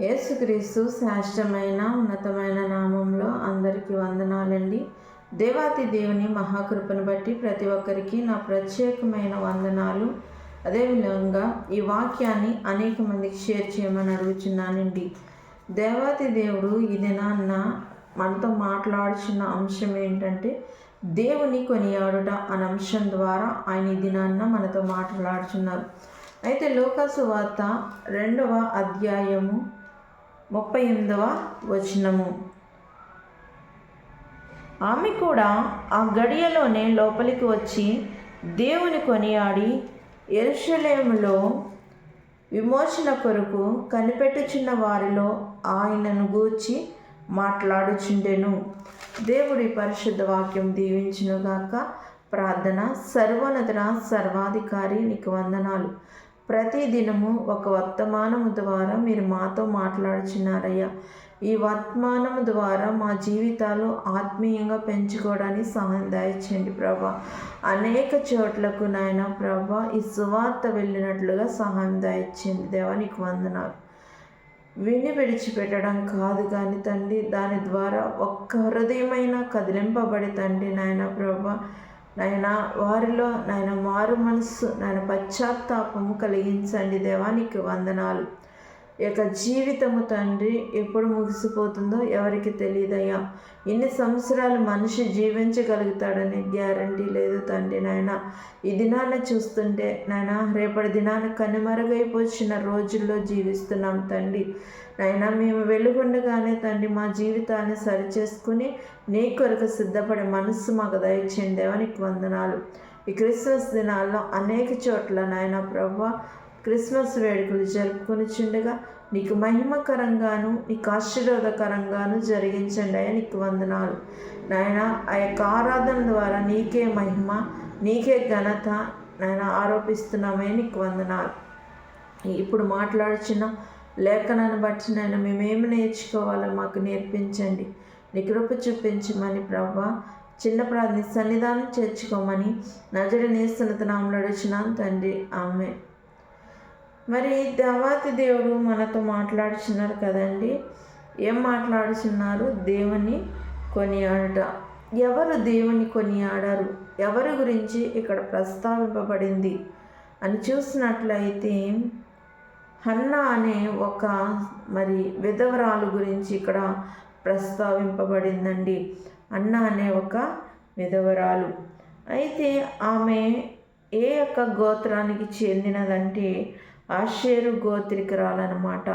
యేసుక్రీస్తు శ్రేష్టమైన ఉన్నతమైన నామంలో అందరికీ వందనాలండి. దేవాతి దేవుని మహాకృపను బట్టి ప్రతి ఒక్కరికి నా ప్రత్యేకమైన వందనాలు. అదేవిధంగా ఈ వాక్యాన్ని అనేక మందికి షేర్ చేయమని అడుగుచున్నానండి. దేవాతి దేవుడు ఈ దినాన్న మనతో మాట్లాడుచున్న అంశం ఏంటంటే దేవుని కొనియాడుట అనే అంశం ద్వారా ఆయన ఈ దినాన్న మనతో మాట్లాడుచున్నారు. అయితే లోకాసు వార్త రెండవ అధ్యాయము ముప్పై ఎనిమిదవ వచనము. ఆమె కూడా ఆ గడియలోనే లోపలికి వచ్చి దేవుని కొనియాడి ఎరుషలేములో విమోచన కొరకు కనిపెట్టుచున్న వారిలో ఆయనను గూర్చి మాట్లాడుచుండెను. దేవుడి పరిశుద్ధ వాక్యం దీవించునుగాక. ప్రార్థన సర్వోన్నతన సర్వాధికారి నీకు వందనాలు. ప్రతి దినము ఒక వర్తమానము ద్వారా మీరు మాతో మాట్లాడుచున్నారయ్యా. ఈ వర్తమానము ద్వారా మా జీవితాలు ఆత్మీయంగా పెంచుకోవడానికి సహాయం దయచేయండి ప్రభా. అనేక చోట్లకు నాయన ప్రభా ఈ సువార్త వెళ్ళినట్లుగా సహాయం దయచేయండి. దేవానికి వందనాలు. విని విడిచిపెట్టడం కాదు కానీ తండ్రి దాని ద్వారా ఒక్క హృదయమైన కదిలింపబడి తండ్రి నాయన ప్రభా నాయన వారిలో నాయన మారు మనస్సు నాయన పశ్చాత్తాపము కలిగించండి దేవానికి వందనాలు. యొక్క జీవితము తండ్రి ఎప్పుడు ముగిసిపోతుందో ఎవరికి తెలియదయ్యా ఇన్ని సంవత్సరాలు మనిషి జీవించగలుగుతాడని గ్యారంటీ లేదు తండ్రి నాయన. ఈ దినాన్ని చూస్తుంటే నాయన రేపటి దినాన్ని కనుమరుగైపోచిన రోజుల్లో జీవిస్తున్నాం తండ్రి. నాయన మేము వెలుగుండగానే తండ్రి మా జీవితాన్ని సరిచేసుకుని నీ కొరకు సిద్ధపడే మనస్సు మాకు దయచేయండి. దేవానికి వందనాలు. ఈ క్రిస్మస్ దినాల్లో అనేక చోట్ల నాయన ప్రభా క్రిస్మస్ వేడుకలు జరుపుకొని చుండగా నీకు మహిమకరంగాను నీకు ఆశీర్వాదకరంగాను జరిగించండి అయ్యా నీకు వందనాలు. నాయన ఆ యొక్క ఆరాధన ద్వారా నీకే మహిమ నీకే ఘనత నాయన ఆరోపిస్తున్నామే నీకు వందనాలు. ఇప్పుడు మాట్లాడుచున్న లేఖనాన్ని బట్టి నేను మేమేమి నేర్చుకోవాలో మాకు నేర్పించండి. నీ కృప చూపించమని ప్రభా చిన్న ప్రార్థన సన్నిధానం చేర్చుకోమని నజడి నేస్తున్న నామలు అడుచున్నాను తండ్రి. ఆమె మరి దేవాతి దేవుడు మనతో మాట్లాడుచున్నారు కదండి. ఏం మాట్లాడుచున్నారు? దేవుని కొనియాడట. ఎవరు దేవుని కొనియాడారు? ఎవరి గురించి ఇక్కడ ప్రస్తావింపబడింది? అని చూసినట్లయితే హన్నా అనే ఒక మరి విధవరాలు గురించి ఇక్కడ ప్రస్తావింపబడిందండి. అన్న అనే ఒక విధవరాలు. అయితే ఆమె ఏ యొక్క గోత్రానికి చెందినదంటే ఆషేరు గోత్రికురాలన్నమాట.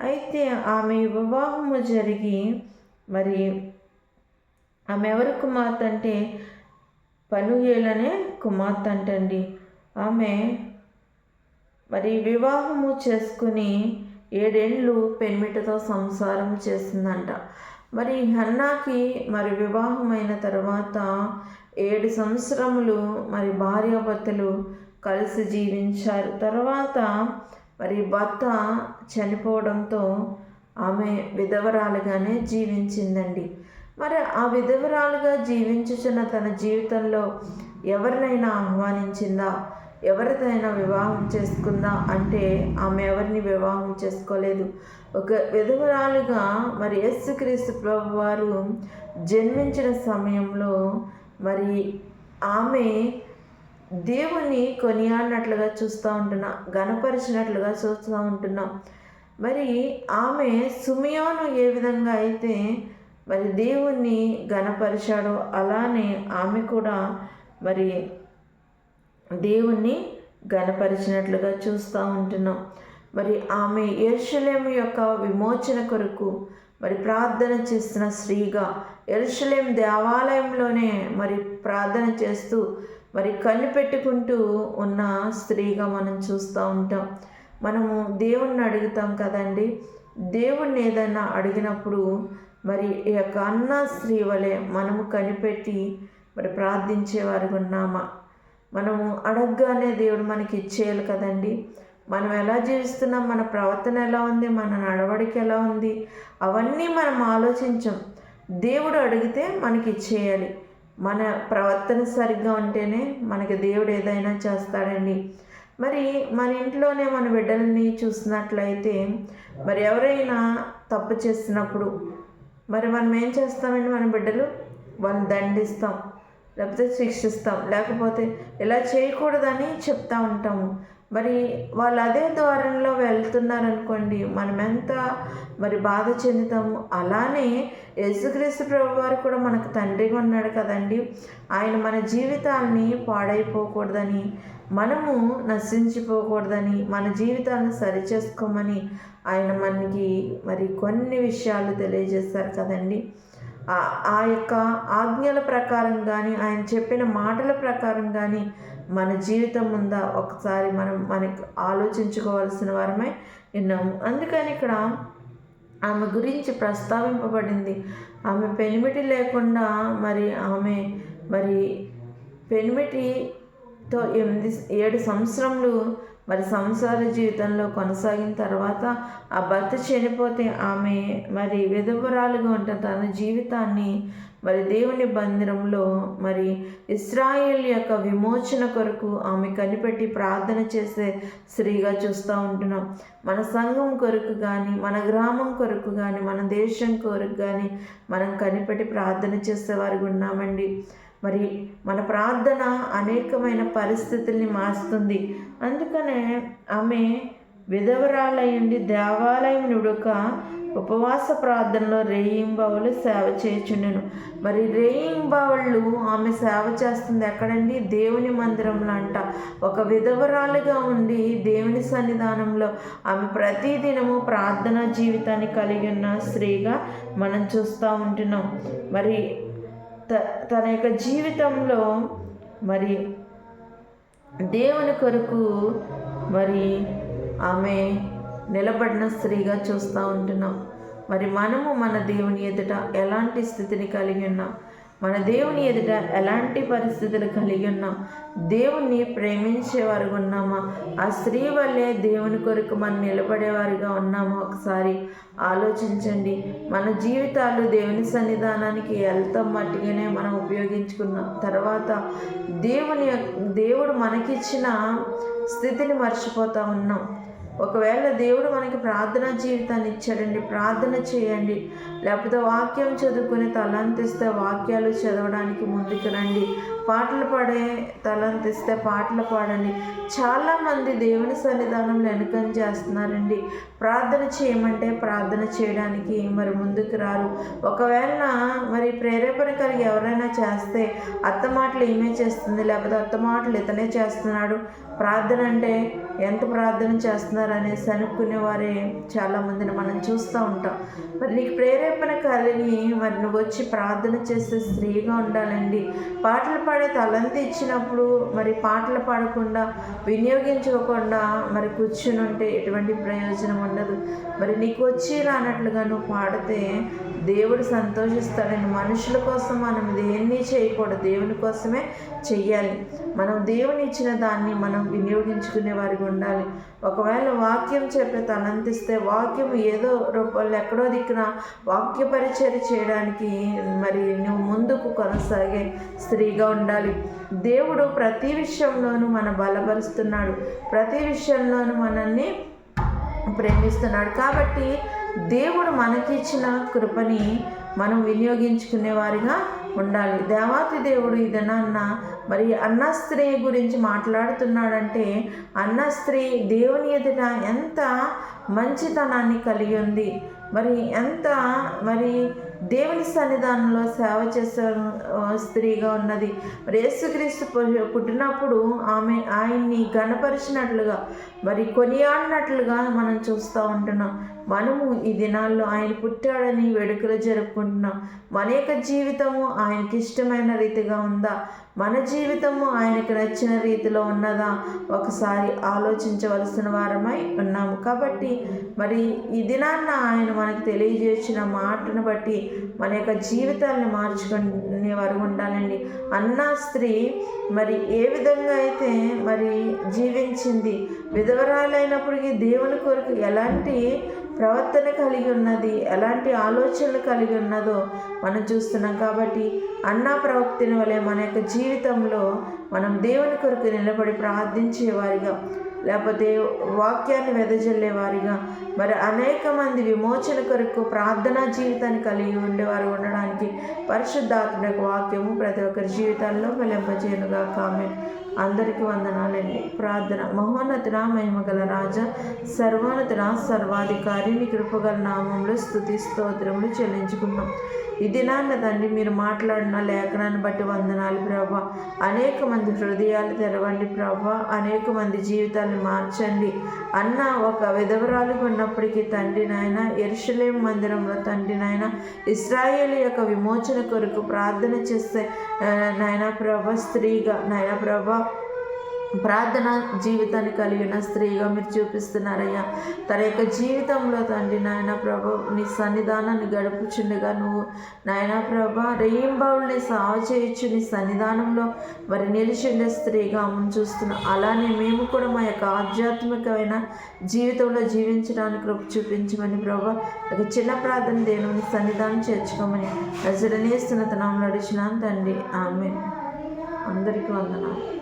అయితే ఆమె వివాహము జరిగి మరి ఆమె ఎవరి కుమార్తె అంటే పనుయేలనే కుమార్తె అంటండి. ఆమె మరి వివాహము చేసుకుని ఏడేళ్ళు పెన్మిటతో సంసారం చేసిందంట. మరి హన్నాకి మరి వివాహమైన తర్వాత ఏడు సంవత్సరములు మరి భార్యాభర్తలు కలిసి జీవించారు. తర్వాత మరి భర్త చనిపోవడంతో ఆమె విధవరాలుగానే జీవించిందండి. మరి ఆ విధవరాలుగా జీవించుచున్న తన జీవితంలో ఎవరినైనా ఆహ్వానించిందా? ఎవరిదైనా వివాహం చేసుకుందా? అంటే ఆమె ఎవరిని వివాహం చేసుకోలేదు. ఒక విధవరాలుగా మరి యేసుక్రీస్తు ప్రభు వారు జన్మించిన సమయంలో మరి ఆమె దేవుణ్ణి కొనియాడినట్లుగా చూస్తూ ఉంటున్నాం గణపరిచినట్లుగా చూస్తూ ఉంటున్నాం. మరి ఆమె సుమియోను ఏ విధంగా అయితే మరి దేవుణ్ణి గణపరిచాడో అలానే ఆమె కూడా మరి దేవుణ్ణి గణపరిచినట్లుగా చూస్తూ ఉంటున్నాం. మరి ఆమె ఎరుషలేము యొక్క విమోచన కొరకు మరి ప్రార్థన చేస్తున్న స్త్రీగా ఎరుషలేం దేవాలయంలోనే మరి ప్రార్థన చేస్తూ మరి కళ్ళు పెట్టుకుంటూ ఉన్న స్త్రీగా మనం చూస్తూ ఉంటాం. మనము దేవుణ్ణి అడుగుతాం కదండి. దేవుణ్ణి ఏదైనా అడిగినప్పుడు మరి ఈ యొక్క అన్న స్త్రీ వలె మనము కనిపెట్టి మరి ప్రార్థించేవారు ఉన్నామా? మనము అడగగానే దేవుడు మనకి ఇచ్చేయాలి కదండి. మనం ఎలా జీవిస్తున్నాం? మన ప్రవర్తన ఎలా ఉంది? మన నడవడిక ఎలా ఉంది? అవన్నీ మనం ఆలోచించం. దేవుడు అడిగితే మనకి ఇచ్చేయాలి. మన ప్రవర్తన సరిగ్గా ఉంటేనే మనకి దేవుడు ఏదైనా చేస్తాడండి. మరి మన ఇంట్లోనే మన బిడ్డల్ని చూసినట్లయితే మరి ఎవరైనా తప్పు చేసినప్పుడు మరి మనం ఏం చేస్తామండి మన బిడ్డలు? వాళ్ళని దండిస్తాం లేకపోతే శిక్షిస్తాం లేకపోతే ఇలా చేయకూడదని చెప్తా ఉంటాము. మరి వాళ్ళు అదే ద్వారంలో వెళ్తున్నారనుకోండి మనం ఎంత మరి బాధ చెందుతాము? అలానే యేసుక్రీస్తు ప్రభు వారు కూడా మనకు తండ్రిగా ఉన్నాడు కదండి. ఆయన మన జీవితాన్ని పాడైపోకూడదని మనము నశించిపోకూడదని మన జీవితాన్ని సరిచేసుకోమని ఆయన మనకి మరి కొన్ని విషయాలు తెలియజేస్తారు కదండి. ఆ యొక్క ఆజ్ఞల ప్రకారం కానీ ఆయన చెప్పిన మాటల ప్రకారం కానీ మన జీవితం ముందా ఒకసారి మనం మనకి ఆలోచించుకోవాల్సిన వారమే విన్నాము అందుకని ఇక్కడ ఆమె గురించి ప్రస్తావింపబడింది. ఆమె పెనిమిటి లేకుండా మరి ఆమె మరి తో ఎనిమిది ఏడు సంవత్సరములు మరి సంసార జీవితంలో కొనసాగిన తర్వాత ఆ భర్త చనిపోతే ఆమె మరి విధవరాలుగా ఉంటే తన జీవితాన్ని మరి దేవుని బంధనంలో మరి ఇస్రాయేల్ యొక్క విమోచన కొరకు ఆమె కనిపెట్టి ప్రార్థన చేసే స్త్రీగా చూస్తూ ఉంటున్నాం. మన సంఘం కొరకు కానీ మన గ్రామం కొరకు కానీ మన దేశం కొరకు కానీ మనం కనిపెట్టి ప్రార్థన చేసేవారికి ఉన్నామండి. మరి మన ప్రార్థన అనేకమైన పరిస్థితుల్ని మారుస్తుంది. అందుకనే ఆమె విధవరాలయ్యండి దేవాలయం నుడుక ఉపవాస ప్రార్థనలో రేయింబావులు సేవ చేయుచుండెను. మరి రేయింబావుళ్ళు ఆమె సేవ చేస్తుంది ఎక్కడండి? దేవుని మందిరంలో అంట ఒక విధవరాలుగా ఉండి దేవుని సన్నిధానంలో ఆమె ప్రతిదినము ప్రార్థన జీవితాన్ని కలిగి ఉన్న స్త్రీగా మనం చూస్తూ ఉంటున్నాం. మరి తన యొక్క జీవితంలో మరి దేవుని కొరకు మరి ఆమె నిలబడిన స్త్రీగా చూస్తూ ఉంటున్నాం. మరి మనము మన దేవుని ఎదుట ఎలాంటి స్థితిని కలిగి ఉన్నాం? మన దేవుని ఎదుట ఎలాంటి పరిస్థితులు కలిగి ఉన్నాం? దేవుణ్ణి ప్రేమించేవారు ఉన్నామా? ఆ స్త్రీ వల్లే దేవుని కొరకు మనం నిలబడేవారుగా ఉన్నామా? ఒకసారి ఆలోచించండి. మన జీవితాలు దేవుని సన్నిధానానికి వెళ్తాం మట్టిగానే మనం ఉపయోగించుకున్నాం. తర్వాత దేవుని దేవుడు మనకిచ్చిన స్థితిని మర్చిపోతూ ఉన్నాం. ఒకవేళ దేవుడు మనకి ప్రార్థన జీవితాన్ని ఇచ్చాడండి ప్రార్థన చేయండి. లేకపోతే వాక్యం చదువుకుని తలంతిస్తే వాక్యాలు చదవడానికి ముందుకు రండి. పాటలు పాడే తలంతిస్తే పాటలు పాడండి. చాలామంది దేవుని సన్నిధానంలో వెనుకం చేస్తున్నారండి. ప్రార్థన చేయమంటే ప్రార్థన చేయడానికి మరి ముందుకు రారు. ఒకవేళ మరి ప్రేరేపణ కలిగి ఎవరైనా చేస్తే అత్త మాటలు ఏమే చేస్తుంది? లేకపోతే అత్త మాటలు ఇతనే చేస్తున్నాడు? ప్రార్థన అంటే ఎంత ప్రార్థన చేస్తున్నారు అనేసి అనుకునే వారే చాలామందిని మనం చూస్తూ ఉంటాం. మరి నీకు ప్రేరేపణ కలిగి మరి నువ్వు వచ్చి ప్రార్థన చేసే స్త్రీగా ఉండాలండి. పాటలు పాడే తలంత ఇచ్చినప్పుడు మరి పాటలు పాడకుండా వినియోగించుకోకుండా మరి కూర్చుని ఉంటే ఎటువంటి ప్రయోజనం ఉండదు. మరి నీకు వచ్చి రానట్లుగా నువ్వు పాడితే దేవుడు సంతోషిస్తాడని మనుషుల కోసం మనం దేన్ని చేయకూడదు దేవుని కోసమే చెయ్యాలి. మనం దేవుని ఇచ్చిన దాన్ని మనం వినియోగించుకునే వారికి ఉండాలి. ఒకవేళ వాక్యం చెప్పే తనందిస్తే వాక్యం ఏదో రూపంలో ఎక్కడో దిక్కున వాక్య పరిచయం చేయడానికి మరి నువ్వు ముందుకు కొనసాగే స్త్రీగా ఉండాలి. దేవుడు ప్రతి విషయంలోనూ మన బలపరుస్తున్నాడు. ప్రతి విషయంలోనూ మనల్ని ప్రేమిస్తున్నాడు. కాబట్టి దేవుడు మనకిచ్చిన కృపని మనం వినియోగించుకునే వారిగా ఉండాలి. దేవాతి దేవుడు ఇదనన్న మరి అన్న స్త్రీ గురించి మాట్లాడుతున్నాడంటే అన్న స్త్రీ దేవుని ఎదుట ఎంత మంచితనాన్ని కలిగి ఉంది. మరి ఎంత మరి దేవుని సన్నిధానంలో సేవ చేసే స్త్రీగా ఉన్నది. మరి యేసుక్రీస్తు పుట్టినప్పుడు ఆమె ఆయన్ని గణపరిచినట్లుగా మరి కొనియాడినట్లుగా మనం చూస్తూ ఉంటున్నాం. మనము ఈ దినాల్లో ఆయన పుట్టాడని వేడుకలు జరుపుకుంటున్నాం. మన యొక్క జీవితము ఆయనకి ఇష్టమైన రీతిగా ఉందా? మన జీవితము ఆయనకు నచ్చిన రీతిలో ఉన్నదా? ఒకసారి ఆలోచించవలసిన వారమై ఉన్నాము. కాబట్టి మరి ఈ దినాన్న ఆయన మనకు తెలియజేసిన మాటను బట్టి మన యొక్క జీవితాలను మార్చుకునే వారు ఉండాలండి. అన్న స్త్రీ మరి ఏ విధంగా అయితే మరి జీవించింది విధవరాలైనప్పటికీ దేవుని కొరకు ఎలాంటి ప్రవర్తన కలిగి ఉన్నది ఎలాంటి ఆలోచనలు కలిగి ఉన్నదో మనం చూస్తున్నాం కాబట్టి అన్నా ప్రవక్తిని వలె మన యొక్క జీవితంలో మనం దేవుని కొరకు నిలబడి ప్రార్థించేవారిగా లేకపోతే వాక్యాన్ని వెదజల్లే వారిగా మరి అనేక మంది విమోచన కొరకు ప్రార్థనా జీవితాన్ని కలిగి ఉండేవారు ఉండడానికి పరిశుద్ధాత్మ వాక్యము ప్రతి ఒక్కరి జీవితాల్లో వెలింపజేయనుగా కామె అందరికీ వందనాలండి. ప్రార్థన. మహోన్నతుడ మహిమగల రాజా సర్వోన్నతుడ సర్వాధికారి నీ కృపగల నామంలో స్థుతి స్తోత్రములు చెల్లించుకున్నాం ఈ దినాన్న తండ్రి మీరు మాట్లాడిన లేఖనాన్ని బట్టి వందనాలు ప్రభా. అనేక మంది హృదయాలు తెరవండి ప్రభా. అనేక మంది జీవితాలను మార్చండి. అన్న ఒక విధవరాలుగా ఉన్నప్పటికీ తండ్రి నాయన ఎరుషలేం మందిరంలో తండ్రి నాయన ఇస్రాయేల్ యొక్క విమోచన కొరకు ప్రార్థన చేస్తే నాయన ప్రభ స్త్రీగా నాయన ప్రభ ప్రార్థన జీవితాన్ని కలిగిన స్త్రీగా మీరు చూపిస్తున్నారయ్యా. తన యొక్క జీవితంలో తండ్రి నాయన ప్రభ నీ సన్నిధానాన్ని గడుపుచుండగా నువ్వు నాయన ప్రభ రెయింబావుల్ని సాగు చేయొచ్చు నీ సన్నిధానంలో మరి నిలిచిండే స్త్రీగా అమ్మను చూస్తున్నాం. అలానే మేము కూడా మా యొక్క ఆధ్యాత్మికమైన జీవితంలో జీవించడానికి కృప చూపించమని ప్రభ ఒక చిన్న ప్రార్థన దేవుని సన్నిధానం చేర్చుకోమని ప్రజలనేస్తున్న తనంలో అడిచినాను తండ్రి. ఆమె అందరికీ వందనాలు.